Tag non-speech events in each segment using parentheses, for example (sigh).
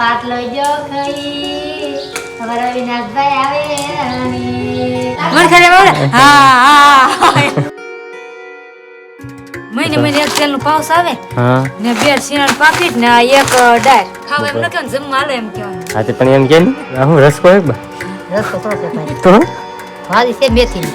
પાટલો જો ખઈ અમારા વિનાશભાઈ આવે મને ખરે બોલે હા હા મહિને મહિને એક તેલનું પાઉસ આવે હા. ને બે સિંગણ પાકીટ ને એક ડાળ ખાવા એમ ન કહેવાનું જમવા હાલે એમ કહેવાનું. હા તે પણ એમ કે ને હું રસ કોઈ રસ તો તો? ભાજી છે મેથી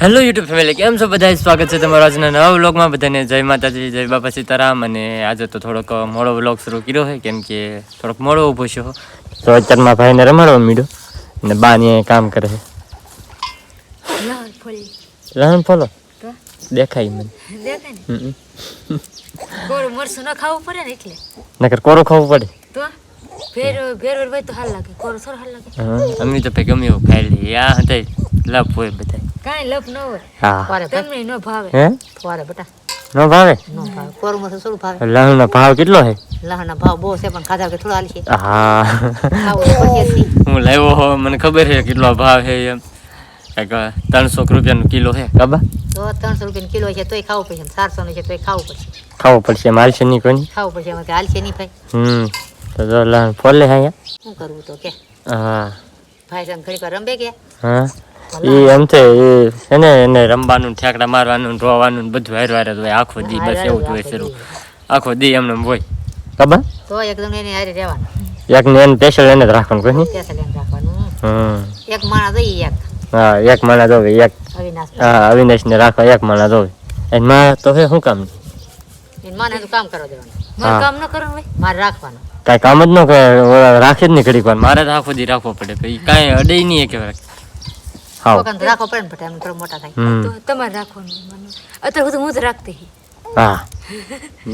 હેલો યુટ્યુબ ફેમિલી કેમ છો બધા સ્વાગત છે તમારા આજના નવા વ્લોગમાં. બધાને જય માતાજી જય બાપા સીતારામ. અને આજે તો થોડોક મોડો વ્લોગ શરૂ કર્યો છે કેમ કે થોડોક મોડો ઊભો છો તો અત્યારમાં ભાઈને રમાડવા મીડો અને બાની ને કામ કરે છે. લહણ ફોલો. દેખાય મને. કોરું મરસું ન ખાવું પડે ને એટલે. નકર કોરો ખાવું પડે. તો હોય તો હાલ લાગે. કોરું થોડું હાલ લાગે. અમે તો ભાઈ ગમે એવું ખાઈ લઈએ. આ હતા લપ હોય બધા કાંઈ લપ ન હોય. હા. તમને ન ભાવે. હે? ફોરે બેટા. ન ભાવે? ન ભાવે. કોરમો તો શું ભાવે. લહણનો ભાવ કેટલો છે? લહણના ભાવ બહુ છે પણ ખાધા કે થોડા છે. હા. હું લાવ્યો હો મને ખબર છે કેટલો ભાવ છે એમ. એક ત્રણસો રૂપિયાનો કિલો છે. કબા? તો ત્રણસો રૂપિયા કિલો છે તોય ખાવું પડશે. ચારસો નો છે તોય ખાવું પડશે. ખાવું પડશે એમ હાલશે નહીં કોની ખાવું પડશે એમાં હાલશે નહીં ભાઈ. હમ તો જો લહણ ફોલે હા શું કરવું તો કે? હા. ભાઈ સંઘ વાર રંબે કે? હા. એ એમ છે એ છે એને રમવાનું ઠેકડા મારવાનું ધોવાનું રોવાનું બધું હાર વાર જ હોય. આખો દી બસ એવું જ હોય શરૂ. આખો દી એમને એમ હોય. ખબર? તો એકદમ એને હારે રહેવાનું. એક ને એને સ્પેશિયલ એને જ રાખવાનું કોઈ નહીં રાખવાનું. હમ. એક માણા દઈએ એક. હા એક માણા જોવે એક. અવિનાશ હા અવિનાશને રાખવા એક માણા જોવે એનમાં તો હે શું કામ? એનમાં તો કામ કરવા દેવાનું. મારે. કામ ન કરવાનું હોય? મારે રાખવાનું. કાંઈ કામ જ ન કરે રાખે જ નહીં ઘડીક વાર. મારે તો આખો દી રાખવો પડે કાંઈ અડે નહીં એક વાર. હાવ રાખવો પડે ને પછી એમ થોડો મોટા થાય. હમ. તો તમારે રાખવાનું માનું. અત્યારે બધું હું જ રાખતી. હા.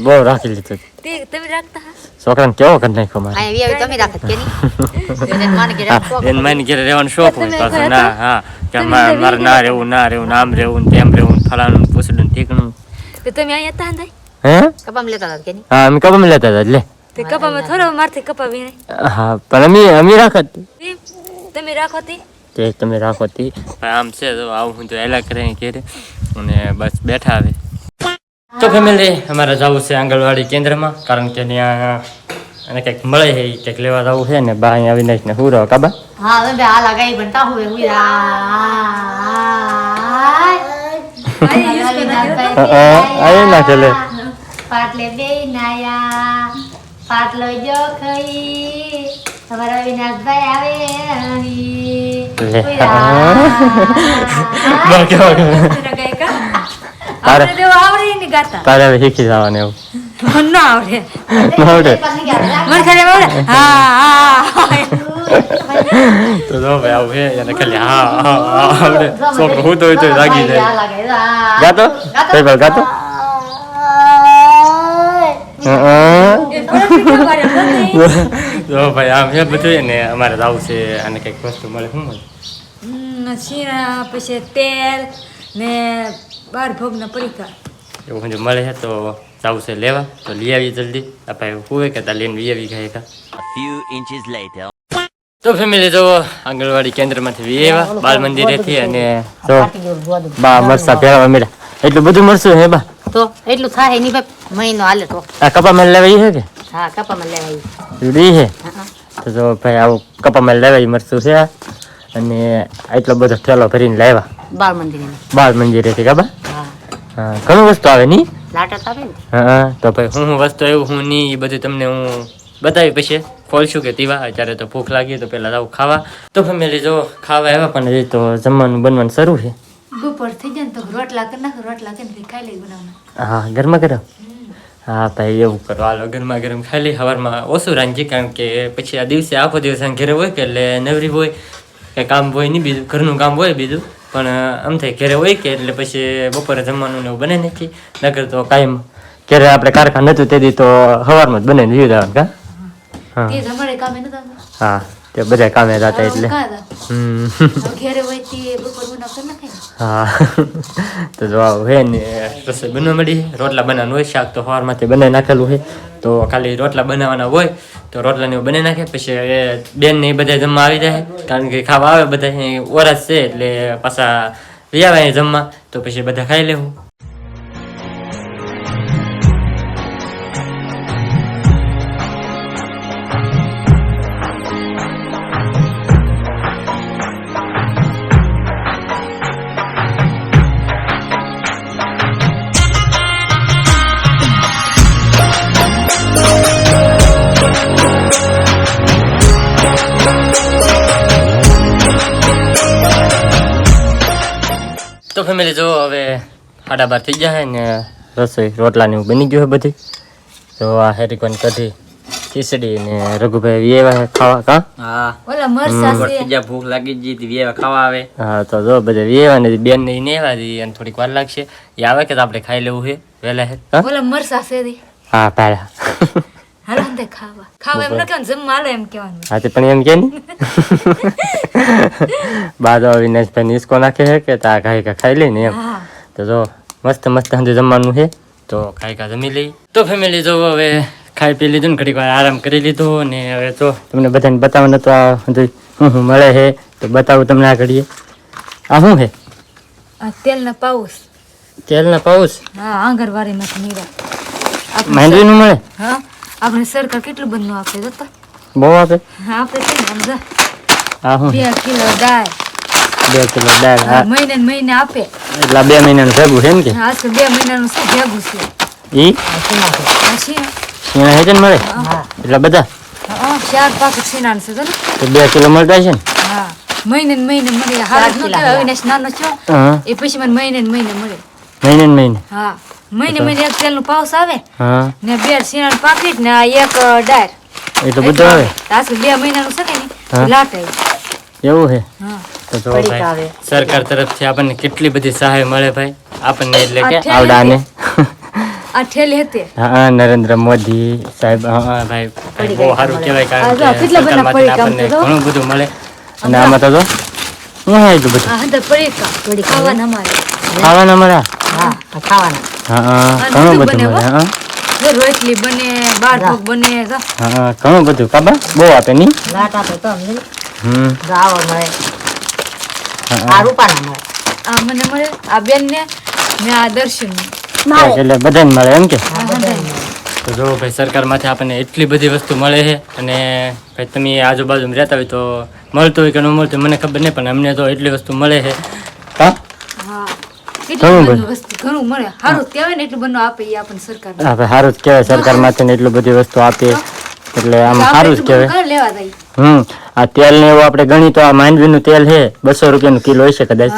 બહુ રાખી લીધું. તે તમે રાખતા છોકરાને કેવો કરી નાખ્યો મારે? આ આવી તમે રાખત કે નહીં? (laughs) એને માન કે રાખો એને માન કે રહેવાનો શોખ હોય પાછો. ના હા. કે મારે ના રહેવું ના રહેવું નામ આમ રહેવું ને તેમ રહેવું ફલાણું પૂછડું ઠીકણું. તો તમે અહીંયા હતા ને? હે? કપામ લેતા હતા કે નહીં? હા અમે કપામ લેતા હતા એટલે તે કપામાં થોડો મારથી કપા વીણાય હા પણ અમે અમે રાખત. તમે રાખો તે? તે તમે રાખો તી. આમ છે તો આવું હું તો એલા કરે ઘેરે. અને બસ બેઠા આવે તો ફેમિલી અમારે જવું છે આંગણવાડી કેન્દ્રમાં કારણ કે ત્યાં અને કંઈક મળે છે ઈ કંઈક લેવા જવું છે ને બા અહીંયા અવિનાશ ને હું રહો કાબા હા હવે બે હાલ આગાઈ બનતા હોય હું આયે ના ચાલે. પાટલે બે નાયા. પાટલો જો ખઈ. અમારા વિનાશભાઈ આવે તારે તો ને શીખી જવાનું એવું. ના આવડે. આવડે. મને ખરે આવડે હા હા તો જો ભાઈ આવું છે એને ખાલી હા હા હા આવડે. છોકરો હું તો તો લાગી જાય ગાતો? કઈ બાર ગાતો? હા. (laughs) જો ભાઈ આમ છે બધું ને અમારે જવું છે અને કંઈક વસ્તુ મળે શું મળે? શીરા પછી તેલ ને બાર ભોગના પડીકા એવું જો મળે છે તો જવું છે લેવા તો લઈ આવીએ જલ્દી. આપણે હોય કે તા લઈને લઈ આવી ગયા કા A few inches later. તો ફેમિલી જો આંગણવાડી કેન્દ્રમાંથી વી આવ્યા બાલ મંદિરેથી અને તો બા મરસા ભેળવા મળ્યા. એટલું બધું મળશું હે બા? તો એટલું થાય નહીં ભાઈ મહિનો હાલે તો. આ કપા મેળ લેવાય છે કે? હા કપામાં લેવાય. જુદી છે? તો જો ભાઈ આવું કપા મેલ લેવાય મરસું છે અને આટલો બધો ઠેલો ભરીને લાવ્યા. બાળ મંદિર. બાલ મંદિરેથી કાબા હા. ઘણું વસ્તુ આવે નહીં લાટત આવે ને. હા તો ભાઈ હું હું વસ્તુ આવ્યું હું નહીં એ બધું તમને હું બતાવી પછી. ખોલશું કે તીવા અત્યારે તો ભૂખ લાગી તો પહેલાં આવું ખાવા. તો ફેમિલી જો ખાવા આવ્યા પણ એ તો જમવાનું બનવાનું શરૂ છે. બપોર થઈ જાય તો રોટલા કરી નાખો રોટલા કરીને ખાઈ લઈ બનાવવાના. હા ઘરમાં ગરમ? હા ભાઈ એવું કરો. હાલો ગરમા ગરમ ખાલી હવારમાં સવારમાં ઓછું રાંધીએ કારણ કે પછી આ દિવસે આખો દિવસ આમ ઘરે હોય કે એટલે નવરી હોય કે કામ હોય નહીં બીજું ઘરનું કામ હોય બીજું પણ આમ થાય ઘરે હોય કે એટલે પછી બપોરે જમવાનું ને એવું બને નથી નગર તો કાયમ ક્યારે આપણે કારખાન નહોતું તે દી તો સવારમાં જ બને જીવ દેવાનું કા? હા. તે જમણે કામે નતા આવતા. હા. તે બધા કામે જતા એટલે. હમ. હા. (laughs) તો જો હે ને રસોઈ બનવા મળી રોટલા બનાવવાનું હોય શાક તો સવારમાંથી બનાવી નાખેલું હોય. તો ખાલી રોટલા બનાવવાના હોય તો રોટલાને એવું બનાવી નાખે. પછી એ બેન ને બધા જમવા આવી જાય. કારણ કે ખાવા આવે બધા ઓરસ છે એટલે પાછા અહીં જમવા. તો પછી બધા ખાઈ લેવું. તો ફેમિલી જો હવે સાડા બાર થઈ ગયા ને રસોઈ રોટલાની એવું બની ગયું છે બધી. તો આ હેરિકોન કઢી ખીચડી ને રઘુભાઈ વેવા ખાવા કા? હા. ઓલા મરસા છે. બીજા ભૂખ લાગી ગઈ હતી વેવા ખાવા આવે. હા તો જો બધા વેવા ને બેન ને નેવા દી અને થોડીક વાર લાગશે. એ આવે કે આપણે ખાઈ લેવું છે વહેલા હે હા? ઓલા મરસા છે હા પહેલા હાલો ખાવા. ખાવા એમ ન કહેવાનું જમવા હાલો એમ કહેવાનું. હા તે પણ એમ કે ની? (laughs) બાદ અવિનાશભાઈ ને ઈસકો નાખે છે કે તા ખાઈ કા ખાઈ લઈને એમ. તો જો મસ્ત મસ્ત સાંજે જમવાનું છે. તો ખાઈ કા જમી લઈ. તો ફેમિલી જો હવે ખાઈ પી લીધું ને ઘડીક વાર આરામ કરી લીધો ને હવે તો તમને બધાને બતાવવાનું તો આ હું મળે છે. તો બતાવું તમને આ ઘડીએ આ શું છે? આ તેલના પાઉસ તેલના પાઉસ હા આંગણવાડીમાંથી નીરા માંડવીનું મળે? હા. આપણે સરકાર કેટલું બધું આપે દત્તા બહુ આપે? હા આપણે છે ને આમ જો આ બે કિલો દાળ. બે કિલો દાળ હા, મહિને ને મહિને આપે. એટલે બે મહિનાનું ભેગું છે ને કે? હા આજકાલ બે મહિનાનું શું ભેગું છે? ઈ? શીણા. હેજન મળે? હા. એટલે બધા? ચાર પાક શીણા છે ને. તો બે કિલો મળતા છે ને? હા મહિને મહિને મળે. હાલ નો ન કહેવાય અવિનાશ નાનો છો. એ પછી મને મહિને મહિને મળે. મહિને મહિને? હા. મહિને મહિને એક તેલનું પાઉસ આવે હા. ને બે સીણાનું પાકીટ ને એક ડાળ. એ તો બધું આવે. આજકાલ બે મહિનાનું છે ને હા. લાટ એવું છે હા. તો જો ભાઈ સરકાર તરફથી આપણને કેટલી બધી સહાય મળે ભાઈ? આપણને એટલે કે આવડાને. આ ઠેલી હતી. હા નરેન્દ્ર મોદી સાહેબ હા હા, ભાઈ બહુ સારું કહેવાય કારણ કે કેટલા બધા તો ઘણું બધું મળે. અને આમાં તો જો શું છે એટલું બધું હા તો પડી પડીકા પડી ખાવાના અમારે. ખાવાના મળે હા ખાવાના. હા હા. ઘણું બધું બધું મળે હા. જો રોટલી બને બાર ભોગ બને હા. હા ઘણું બધું કાબા બહુ આપે નહીં. લાટ આપે તો અમને હમ. ગાવા મળે. આ રૂપાના મળે. આ મને મળે આ બેન ને ને આ દર્શન એટલે બધાને મળે એમ કે? આ બધાય મળે. તો જો ભાઈ સરકારમાંથી આપણને એટલી બધી વસ્તુ મળે છે અને ભાઈ તમે આજુબાજુમાં રહેતા હોય તો મળતું હોય કે ન મળતું હોય મને ખબર નહીં પણ અમને તો એટલી વસ્તુ મળે છે. ઘણું બધું. બધું વસ્તુ ઘણું મળે. સારું કહેવાય ને એટલું બધું આપે એ આપણને સરકાર. હા સારું જ કહેવાય સરકારમાંથી ને એટલી બધી વસ્તુ આપે. એટલે આમ સારું જ કહેવાય. લેવા જાય. હમ આ તેલ ને એવું આપણે ગણી તો આ માંડવીનું તેલ છે બસો રૂપિયાનું કિલો હશે કદાચ.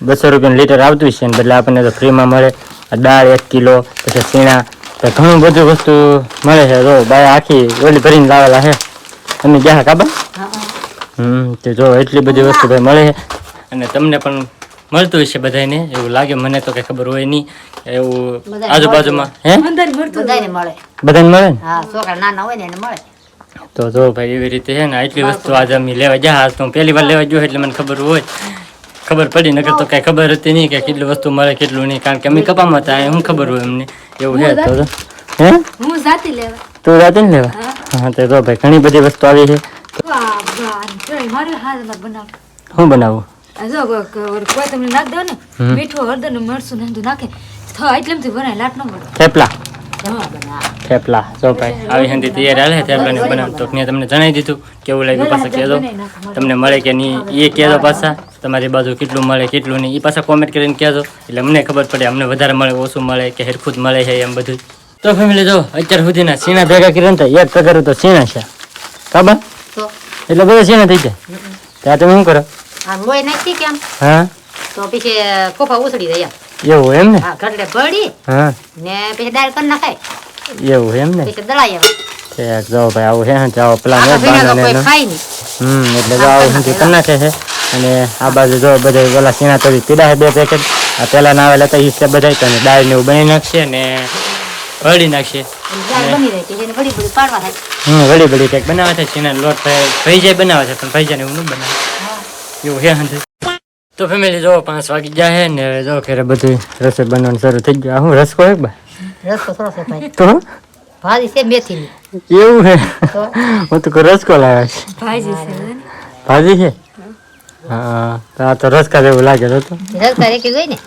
બસો રૂપિયાનું લીટર આવતું છે ને બદલે આપણને તો ફ્રીમાં મળે. દાળ એક કિલો પછી સીણા તો ઘણું બધું વસ્તુ મળે છે. જો બાય આખી ઓલી ભરીને લાવેલા છે. તમે ગયા કાબા? હમ તે જો એટલી બધી વસ્તુ ભાઈ મળે છે. અને તમને પણ મળતું હશે બધાને એવું લાગે મને તો કઈ ખબર હોય નહીં. એવું આજુબાજુમાં હે? બધાને મળે. બધાને મળે? ને હા છોકરા નાના હોય ને એને મળે. તો જો ભાઈ એવી રીતે છે ને આટલી વસ્તુ આજે અમે લેવા ગયા. આજ તો હું પહેલી વાર લેવા ગયો એટલે મને ખબર હોય. ખબર પડી નકર તો કઈ ખબર હતી નહીં કે કેટલી વસ્તુ મળે કેટલું નહીં. કારણ કે અમે કપામાં હતા શું ખબર હોય અમને. એવું છે તો હે? હું જાતી લેવા. તું જાતે ને લેવા? હા. તો જો ભાઈ ઘણી બધી વસ્તુ આવી છે. વાહ, વાહ, જોઈ, મારું હાથમાં બનાવ. શું બનાવવું આ જો કોઈ તમને નાખ દો ને હમ. હળદર ને મરચું ને બધું નાખે. તો એટલેમથી બનાય લાટ ન મળે થેપલા. થેપલા. જો ભાઈ આવી હંધી તૈયાર હાલે થેપલા ને બનાવ. તો મેં તમને જણાવી દીધું કેવું લાગ્યું પાછા કહેજો. તમને મળે કે નહીં એ કહેજો પાછા. તમારી બાજુ કેટલું મળે કેટલું નહીં એ પાછા કોમેન્ટ કરીને કહેજો. એટલે અમને ખબર પડે અમને વધારે મળે ઓછું મળે કે હેરખુદ મળે છે એમ બધું. તો ફેમિલી જો અત્યાર સુધીના સીના ભેગા કરીને તો એક પગાર તો સીના છે. ખબર? એટલે બધા સીના થઈ જાય. ત્યાં તમે શું કરો? આ લોહી નાખી કેમ? હા. તો પછી કોફા ઉછળી જાય. એવું એમ ને? હા ઘટલે ભળી હા. ને પછી દાળ કરી નાખાય. એવું એમ ને? પછી દળાય ઠીક જો ભાઈ આવું છે જાઓ. પેલા ને ભીના તો બાંધો ને કોઈ એનો. ખાય નહીં. હમ એટલે જો આવું સુધી કરી નાખે છે અને આ બાજુ જો બધા ઓલા સીણા તો પીડા છે બે પેકેટ આ પેલા ના આવેલા તો ઈ બધા તો દાળ ને એવું બની નાખશે અને હળી નાખશે હમ વળી વળી કંઈક બનાવે છે સીણા લોટ ભાઈ જાય બનાવે છે પણ ભાઈ જાય એવું ન બનાવે. એવું તો ફેમિલી જો પાંચ વાગી ગયા હે ને હવે જો ઘરે બધું રસોઈ બનવાનું શરૂ થઈ ગયું. હું રસકો એક બા? રસકો સરસ છે ભાઈ. તો ભાજી છે મેથીની. એવું હે હું તો રસકો લાવ્યા છે. ભાજી છે. ભાજી છે? હા તો આ તો રસકા જેવું લાગે તો રસકા રેકી ગઈ ને?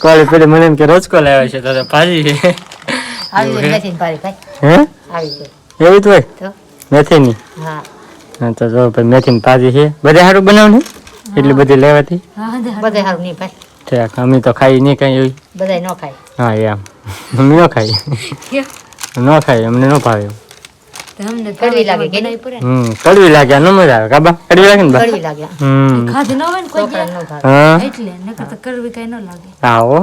કોલી પેલી મને એમ કે રસકો લાવ્યો છે તો તો ભાજી છે. આવી મેથીની ભાજી ભાઈ. હે? આવી એવી તો? મેથીની? હા. હા તો જો ભાઈ મેથીની ભાજી છે. બધે સારું બનાવને એટલી બધી લેવાતી. બધાય સારું નહીં ભાઈ. ઠીક અમે તો ખાઈ નહીં કઈ એવી. બધાય ન ખાય. હા એમ. અમે ન ખાઈ ન ખાઈ અમને ન ભાવે કડવી લાગે કે હમ કડવી લાગે ન મજા આવે. કાબા કડવી લાગે ને કડવી લાગે. હમ. ખાધી ન હોય ને કોઈ ન ભાવે. એટલે નકર તો કડવી કઈ ન લાગે. આવો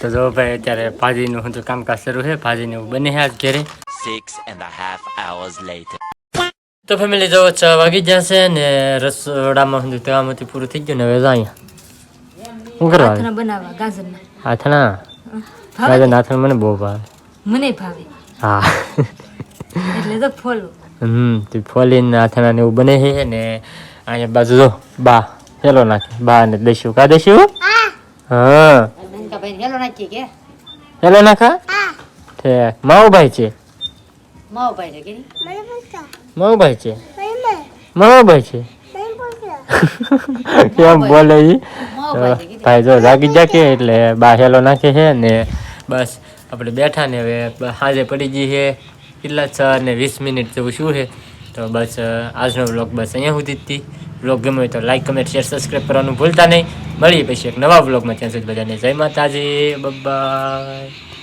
તો જો ભાઈ અત્યારે ભાજીનું કામકાજ શરૂ છે. ભાજીને એવું બને છે આજ ઘરે. 6 and a half hours later. તો ફેમિલી જો છ વાગી જશે ને રસોડામાં હું તેવામાંથી પૂરું થઈ ગયું ને હવે અહીંયા શું કરવા હાથના બનાવવા ગાજરના. હાથણા ગાજર નાથણ મને બહુ ભાવે મને ભાવે. હા એટલે તો ફોલો. હમ તે ફોલીને હાથણા ને એવું બને છે ને અહીંયા બાજુ જો બા હેલો નાખે બા ને દસ્યું કા દસ્યું હા હેલો નાખી કે હેલો નાખા ઠેક માઉ ભાઈ છે કે છે? માવુભાઈ છે? (laughs) કેમ બોલે ઈ? ભાઈ જો જાગી જાકે એટલે બા હેલો નાખે છે ને બસ આપણે બેઠા ને હવે સાંજે પડી ગઈ છે. કેટલા છ ને વીસ મિનિટ જેવું શું છે? તો બસ આજનો વ્લોગ બસ અહીંયા સુધી જ હતી. વ્લોગ ગમ્યો હોય તો લાઈક કમેન્ટ શેર સબસ્ક્રાઈબ કરવાનું ભૂલતા નહીં. મળીએ પછી એક નવા વ્લોગમાં ત્યાં સુધી બધાને જય માતાજી. બાય